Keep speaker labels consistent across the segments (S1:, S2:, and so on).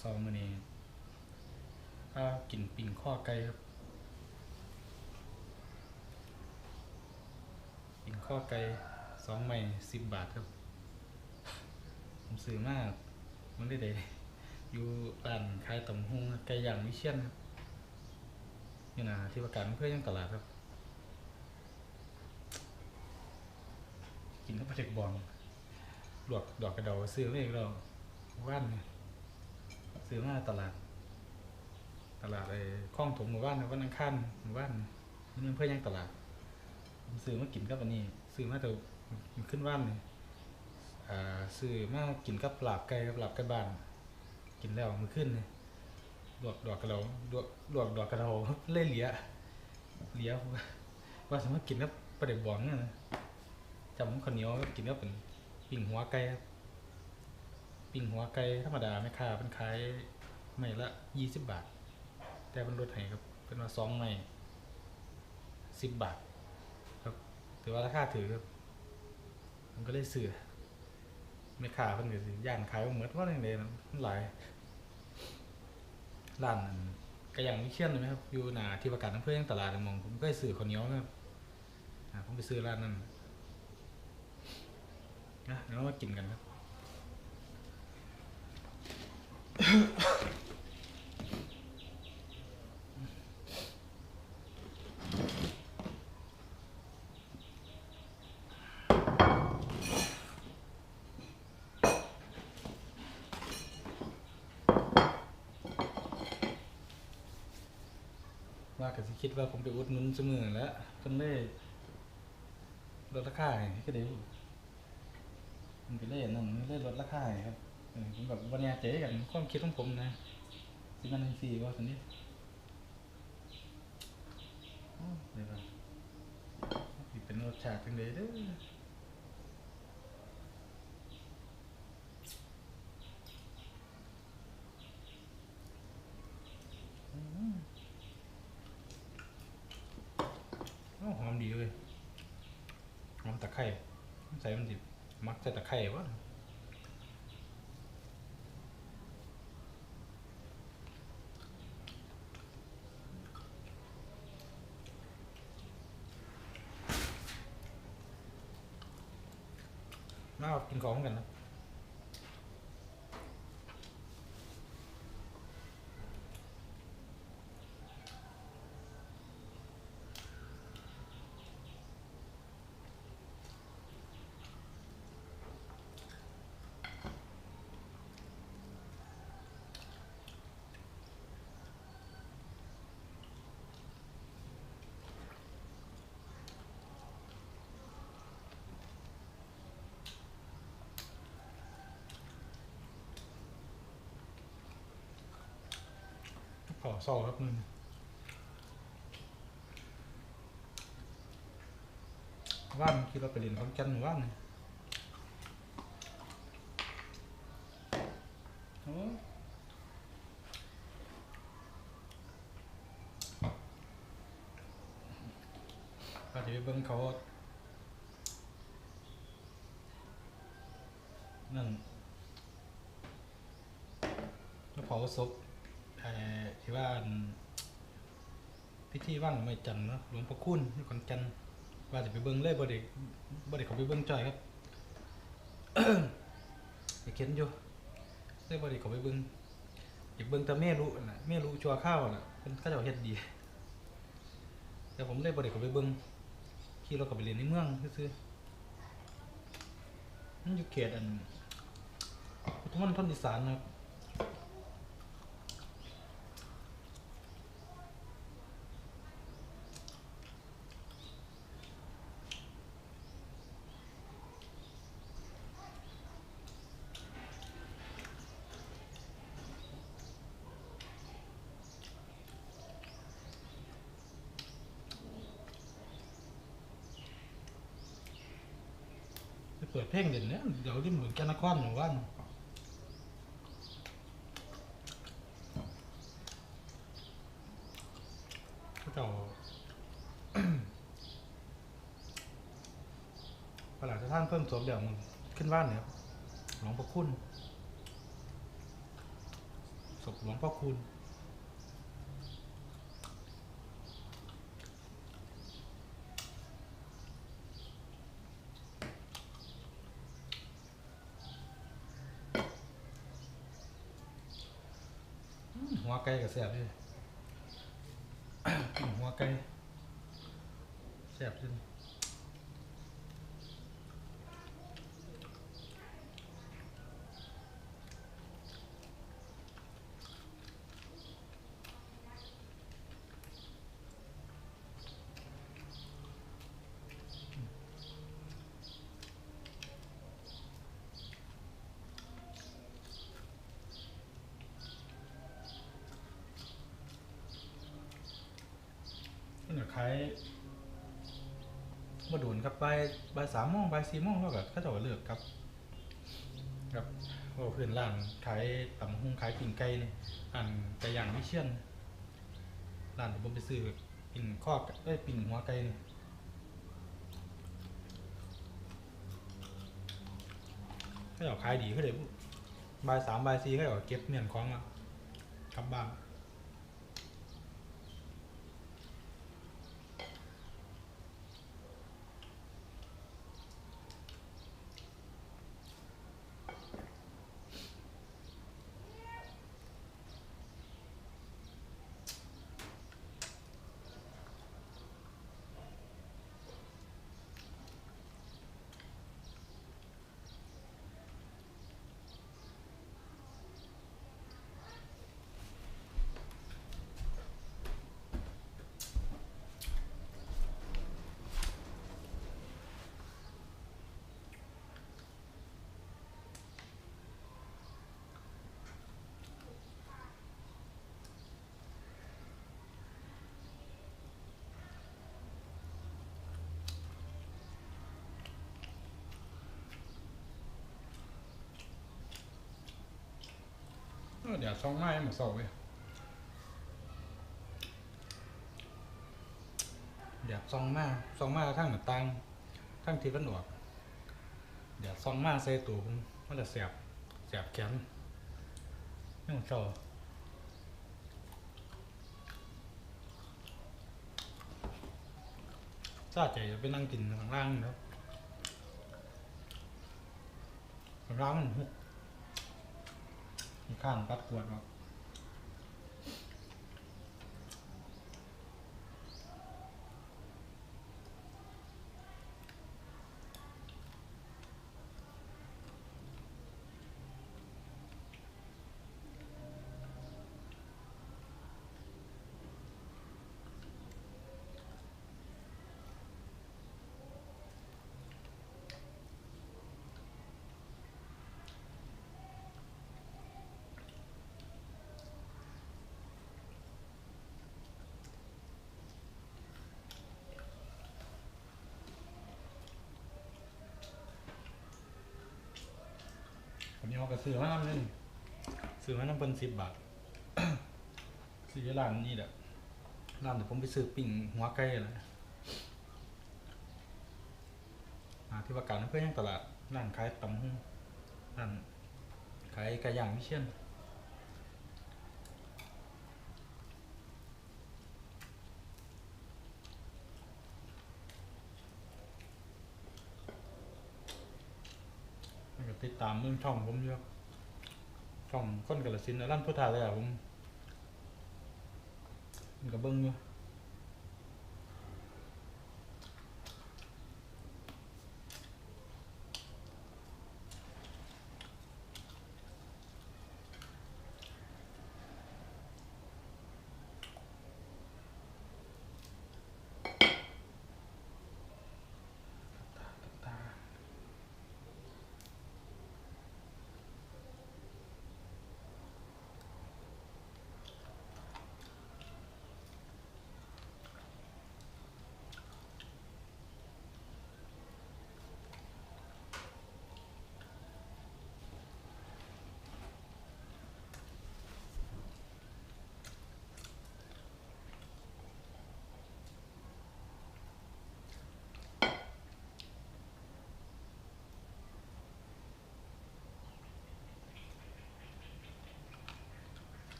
S1: ซองมื้อนี้ถ้ากินปิ้งข้อไก่ครับ ปิ้งข้อไก่สองไม้สิบบาทครับ ผมซื้อมากมันได้เดอยู่ร้านขายตำฮงไก่ย่างวิเชียนครับอยู่นะที่ว่าการเพื่อยังตลาดครับ กินกับปลาเด็กบองลวกดอกกระเดาซื้อไม่เราว่านเนี่ย ซื้อมาตลาด ตลาดไอ้คลองถมหมู่บ้านวันอังคารหมู่บ้านนี่เพื่อยังตลาดผมซื้อมากินกับอันนี้ ซื้อมาแต่มันขึ้นว่านเลยอ่าซื้อมากินกับลาบไก่กับลาบไก่บ้าน กินแล้วมันขึ้นเลยลวกดอกกระเดาลวกลวกดอกกระเดาเล่เหลียเหลียว่าสามารถกินกับปลาเด็กบองเนี่ยนะจำข้าวเหนียวกินกับเป็นปิ้งหัวไก่ครับ ปิ้งหัวไก่ธรรมดาไม่ค่าเป็นขายไม่ละยี่สิบบาท แต่เป็นรถไถครับเป็นว่าสองไม่สิบบาท ครับถือว่าราคาถือครับผมก็เลยซื้อไม่ขาเพิ่นก็สิย่านขายบ่หมดว่าจังได๋มันหลายร้านนั้นก็ยังมีเชียนเลยไหมครับ อยู่หน้าที่ประกาศอำเภอยังตลาดมองผมก็ไปซื้อข้าวเหนียวนะครับผมไปซื้อร้านนั้นนะเดี๋ยวเรามากินกันครับ ว่าก็สิคิดว่าผมไปอุดหนุนเสมอแล้วเพิ่นเลยลดราคาให้ก็ได้มันก็เลยนั่นมันเลยลดราคาให้ครับ ผมแบบบ่แน่ใจกันความคิดของผมนะสิมันจังซี่ว่าซั่นนี้เดี๋ยวก่อนสิเป็นรสชาติจังไดเด้ออืมโอ้หอมดีเลยหอมตะไคร้ใส่มันดิมักใส่ตะไคร้วะาเอากินของกันนะ ขอซอครับนึงว่านคิดว่าไปเรียนขอนแกนหรือว่านนี่โอ้ก็จะไปเบิ่งเขานั่นแล้วเผาศพ ที่ว่าพิธีว่างไม่จันเนาะหลวงพ่อคุณที่ขอนแก่นว่าจะไปเบิ่งเลยบ่ได้บ่ได้เขาไปเบิ่งจ่อยครับอยากเห็นอยู่เลยบ่ได้เขาไปเบิ่งอยากเบิ่งแต่แม่รู้นะแม่รู้ชัวข้าวนะเพิ่นเขาเจ้าเฮ็ดดีแต่ผมเลยบ่ได้เขาไปเบิ่งขี่รถเข้าไปเรียนในเมืองซื่อๆมันอยู่เขตอันพุทธมณฑลอีสานนะครับ เปิดเพลงเด่นเนี่ยเดี๋ยวที่เหมือนแกนนครอยู่ว่านเจ้าประหลาดท่านเพิ่มสวมเดี๋ยวมันขึ้นว่านเนี่ยครับหลวงพระคุณศพหลวงพ่อคุณ หัวไก่กับแซ่บเลยหัวไก่แซ่บจริง เนี่ยขายมาโดนครับบ่ายบ่ายสามโมงบ่ายสี่โมงแล้วแบบก็จะเลิกครับ ครับเพราะว่าเพื่อนร้านขายตำหุ้งขายปิ่งไก่นี่อันไก่ย่างวิเชียนร้านที่ผมไปซื้อปิ่งข้อไอ้ยปิ่งหัวไก่นี่ก็จะขายดีก็เลยบ่ายสามบ่ายสี่ก็จะเก็บเมียนของแล้วกลับบ้าน เดี๋ยวช่องไม้ให้มาสอบเว้ยเดี๋ยวซองมาซองมาทั้งเหมือนตังทั้งทิศวันออกเดี๋ยวซองมาใส่ตัวมันจะเสียบเสียบแขนนี่ผมชอบซาใจจะไปนั่งกินข้างล่างนะข้างล่างมันหุบ ข้างตัดขวดออก เขาก็ซื้อมาน้ำนึงซื้อมาน้ำเป็นสิบบาท ซื้อร้านนี้แหละร้านเดี๋ยวผมไปซื้อปิ่งหัวไก่เลยหาที่ว่าการเพื่อนยังตลาดร้านขายตำหุ้งร้านขายไก่ย่างวิเชียนแล้วก็ ติดตามเมืองช่องผมอยู่ครับช่องค้นกระสินร้านพุทธาเลยอะผมมันก็เบิ้งอยู่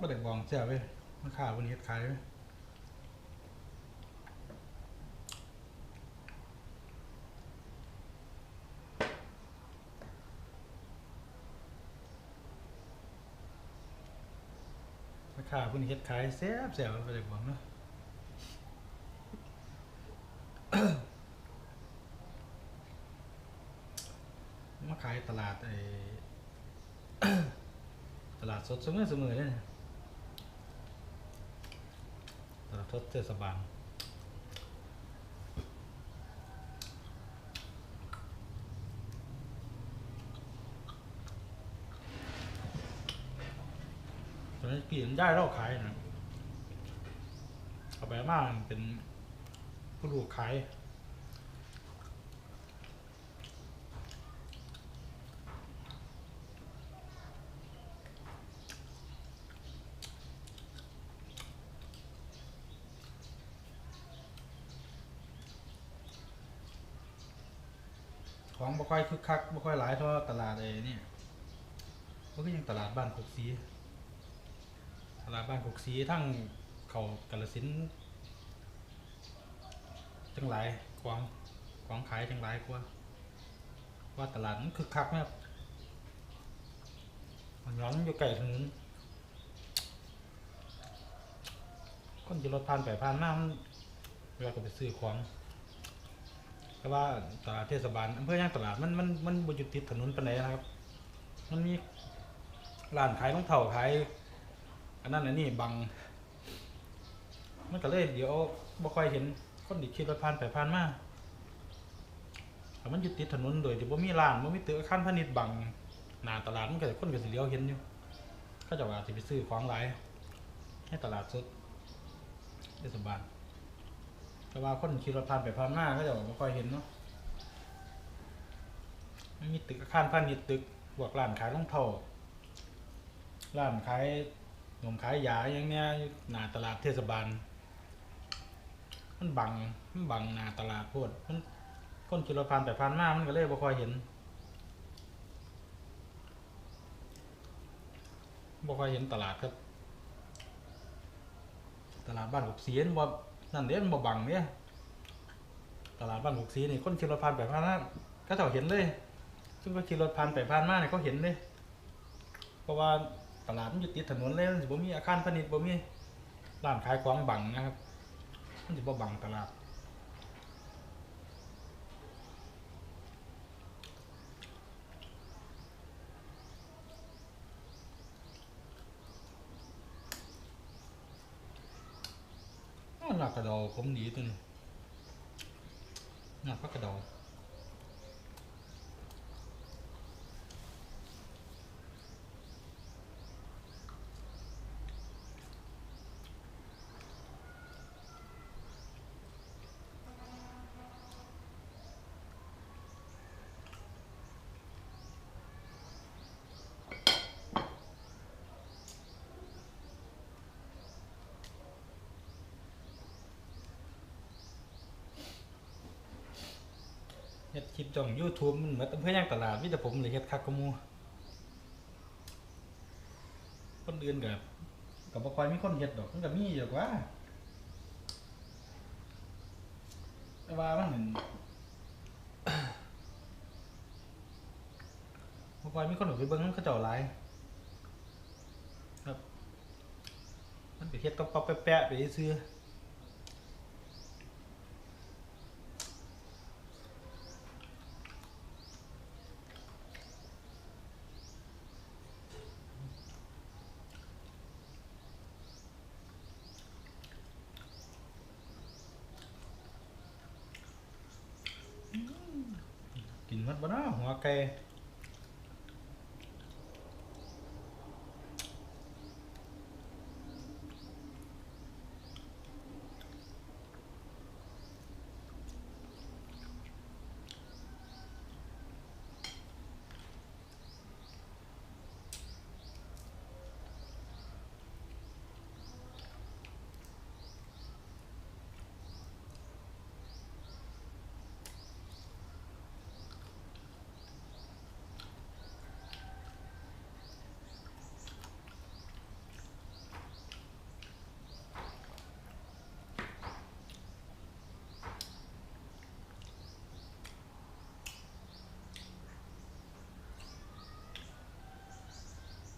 S1: ประเด็กบองเสียไปมันข่าววันนี้เฮ็ดขายไปราคาพวกนี้เฮ็ดขายแซ่บแซ่บไปเลยบอกเนาะมาขายตลาดไอ้ตลาดสดเสมอเสมอเลย ทศเทศบาลตอนนี้ปีนได้เราขายนะเอาไปมากเป็นผู้ลูกขาย ของบ่ค่อยคึกคักบ่ค่อยหลายเท่าตลาดไอ้นี่มันก็ยังตลาดบ้านกกสีตลาดบ้านกกสีทั้งเขากาลสินจังหลายของของขายจังหลายกว่าว่าตลาดมันคึกคักนะครับมันย้อนอยู่ไกลถนนคนจะรถผ่านไปผ่านมามันเวลาก็ไปซื้อของ แต่ว่าตลาดเทศบาลอำเภอย่างตลาดมันมันมันบอยู่ติดถนนปานนะครับ มันมีร้านขายรองเท้าขายอันนั้นอันนี้บัง มันก็เลยเดี๋ยวบ่ค่อยเห็นคนที่ขี่รถผ่านไปผ่านมาแต่มันอยู่ติดถนนโดยที่บ่มีร้านบ่มีตึกอาคารพาณิชย์บังหน้าตลาดมันก็คนก็สิเลี้ยวเห็นอยู่เขาเจะว่าสิไปซื้อของหลายให้ตลาดสดเทศบาล แต่ว่าคนขี่รถผ่านไปผ่านมาก็จะไม่ค่อยเห็นเนาะมันมีตึกอาคารพาณิชย์ตึกพวกร้านขายรองเท้าร้านขายขนมขายยาอย่างเนี้ยหน้าตลาดเทศบาล มันบังมันบังหน้าตลาดโพดมันคนขี่รถผ่านไปผ่านมามันก็เลยไม่ค่อยเห็นไม่ค่อยเห็นตลาดครับ ตลาดบ้านหกเสียนว่า นั่นเด่นบ่บังเนี่ยตลาดบ้านหกสีนี่คนขี่รถผ่านไปผ่านมาก็เจ้าเห็นเลย ซึ่งก็ขี่รถผ่านไปผ่านมาเนี่ยเขาเห็นเลย เพราะว่าตลาดมันอยู่ติดถนนเลยมันสิบ่มีอาคารพาณิชย์บ่มีร้านขายของบังนะครับมันสิบ่บังตลาด หนักกระดอผมดีตัวนี้หนักพักกระดอ ฮ็ดคลิปจ่อง YouTube มันเหมือนเพื่อย่างตลาดมีแต่ผมเลยเฮ็ดคักกมูคนอื่นก็ก็บ่ค่อยมีคนเฮ็ดดอกมันก็มีอยู่ว่า แต่ว่ามันหนั่นบคอยมีคนออกไปเบิ่งเขาเจ้าหลายครับ มันไปเฮ็ดต๊อกๆแปะไปซื่อ กิน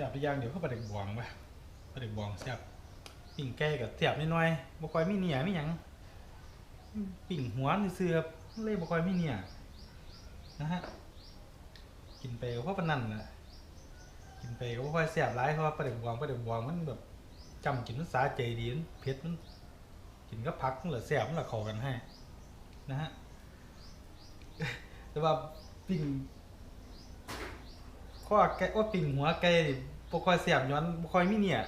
S1: ซ่บไปอย่างเดี๋ยวเขาปลาเด็กบวงไปปลาเด็กบวงแซ่บปิ่งไก่กับแซ่บนิดหน่อยบ่ค่อยมีเหนียมีหยังปิ่งหัวนี่ซื่อครับเลยบ่ค่อยมีเหนียนะฮะกินไปก็เพราะปนนั้นน่ะกินไปก็บ่ค่อยแซ่บหลายเพราะว่าปลาเด็กบวงปลาเด็กบวงมันแบบจำกินมันสาใจดีมันเผ็ดมันกินก็พักมันละแซ่บมันละข้ากันให้นะฮะแต่ว่าปิ่ง ข้อไก่ว่าปิ่งหัวไก่บ่ค่อยเสียบย้อนบ่ค่อยมีเนี่ย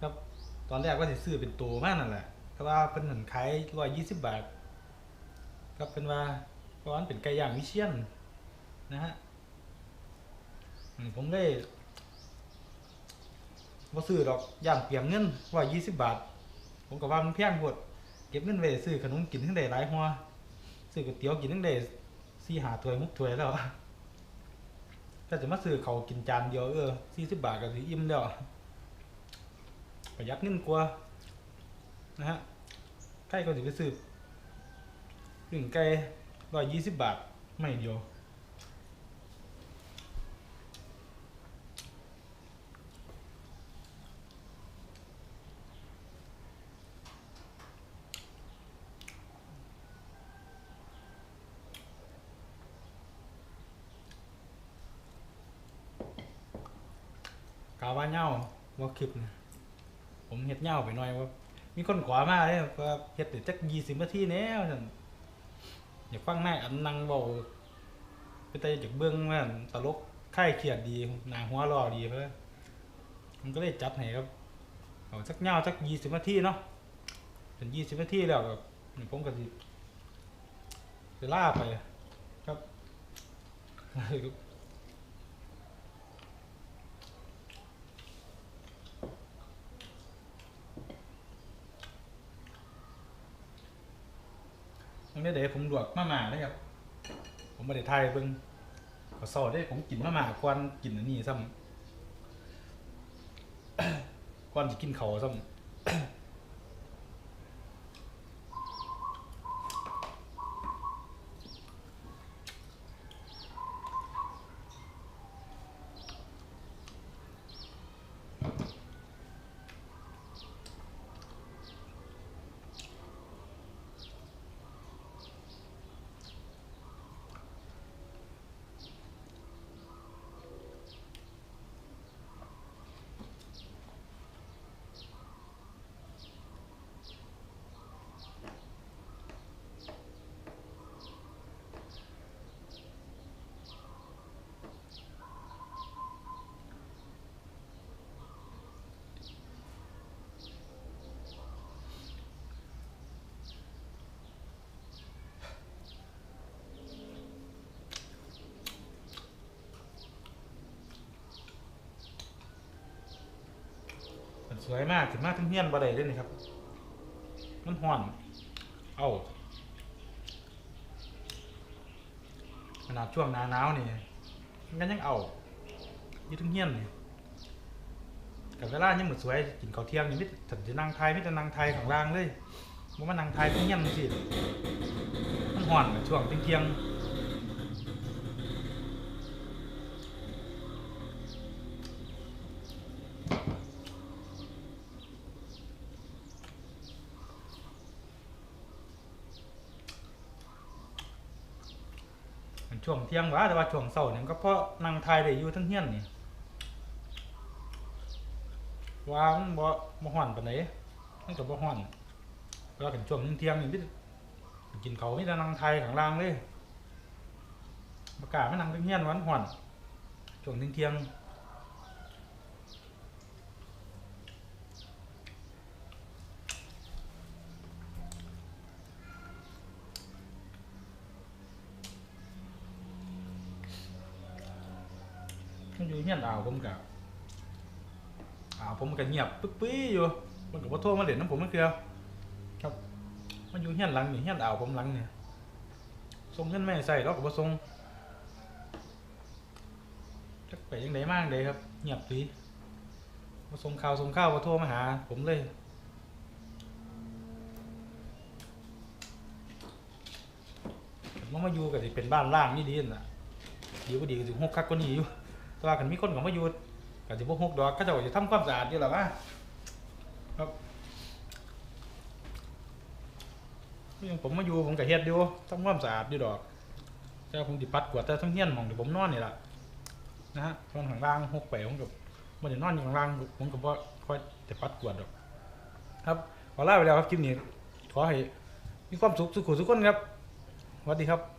S1: ครับ ตอนแรกว่าสิซื้อเป็นตัวมากนั่นแหละแต่ว่าเพิ่นหันขาย120 บาท ครับเป็นว่าเพราะมันเป็นไก่ย่างวิเชียนนะฮะผมเลยบ่ซื้อดอกย่านเปียงเงิน120 บาท ผมก็ว่ามันแพงโพดเก็บเงินไว้ซื้อขนมกินทั้งได้หลายหัวซื้อก๋วยเตี๋ยวกินทั้งได้4 5ถ้วย6ถ้วยแล้ว ถ้าจะมาซื้อเขากินจานเดียวเออสี่สิบบาทก็ถือิ่มแล้วประหยัดเงินกว่านะฮะใกล้ก็ถือไปซื้อหนึ่งไก่ร้อยยี่สิบบาท ไม่เดียว ว่าเหย้าว่าคลิปนะผมเฮ็ดเหย้าไปหน่อยว่ามีคนขอมาเลยว่าเฮ็ดได้จักยี่สิบนาทีแน่ว่าซั่นอยากฟังนายอันนังเว้าไปแต่อยากเบิ่งว่าตลกคลายเครียดดีหน้าหัวรอดีเพิ่นผมก็เลยจัดให้ครับเอาจักเหย้าจักยี่สิบนาทีเนาะเป็นยี่สิบนาทีแล้วก็ผมก็สิไปล่าไปครับ ตั้งแต่เด็กผมลวกมาม่าเลยครับ ผมมาได้ทายเบิ่งขอสอได้ผมกินมาม่ากวนกินอันนี้ซ้ำก่อนจะกินเขาซ้ำ สวยมากถึงมากทั้งเฮียนบ่ได้เลยนี่ครับ มันห่อน เอาขนาดช่วงหนาหนาวนี่มันก็ยังเอาอยี่ทั้งเฮียนนี่กับเวลายังหมดสวยกินข้าวเที่ยงนี่มิถันจะนั่งไทยมิจะนั่งไทยข้างล่างเลยบ่มานั่งไทยทั้งเฮียนสิมันห่อนช่วงเที่ยงๆ มันช่วงเที่ยงวะแต่ว่าช่วงเสาร์เนี่ยก็เพราะนางไทยได้อยู่ทั้งเฮียนนี่ว่ามันบ่บ่ห่อนปานใดมันก็บ่ห่อนแต่ว่ากันช่วงเที่ยงนี่พี่กินเขาวมีแต่นางไทยข้างล่างเลยประกาศไม่นางทั้งเฮียนวันห่อนช่วงเที่ยง อยู่เฮียนอ่าวผมกะอ่าวผมก็เงียบปึ๊บปี้อยู่มันก็บ่โทรมาเล่นน้ำผมมันคือครับ มันอยู่เฮียนหลังนี่เฮียนอ่าวผมหลังเนี่ยส่งเงินไม่ให้ใส่เราก็บ่ส่งจักไปยังไดมากเลยครับ เงียบปีบ่ส่งข่าวส่งข้าวบ่โทรมาหา ผมเลยมันมาอยู่ก็สิเป็นบ้านล่างนี่ดีนั่นน่ะดีบ่ดีก็สิหกคักกว่านี้อยู่แต่ว่าคันมีคนก็มาอยู่ก็จะพวกหกดอกก็จะจะทำความสะอาดอยู่หรอวะครับยังผมมาอยู่ผมก็เฮ็ดอยู่ทำความสะอาดอยู่ดอกเจ้าผมดิปัดกวาดแต่ทั้งเฮียนมองที่ผมนอนนี่แหละนะฮะตอนข้างล่างหกไปผมกับมันจะนอนอยู่ข้างล่างผมกับว่าค่อยจะปัดกวาดดอก ครับขอลาไปแล้วครับคลิปนี้ขอให้มีความสุขสุขสุขคนครับสวัสดีครับ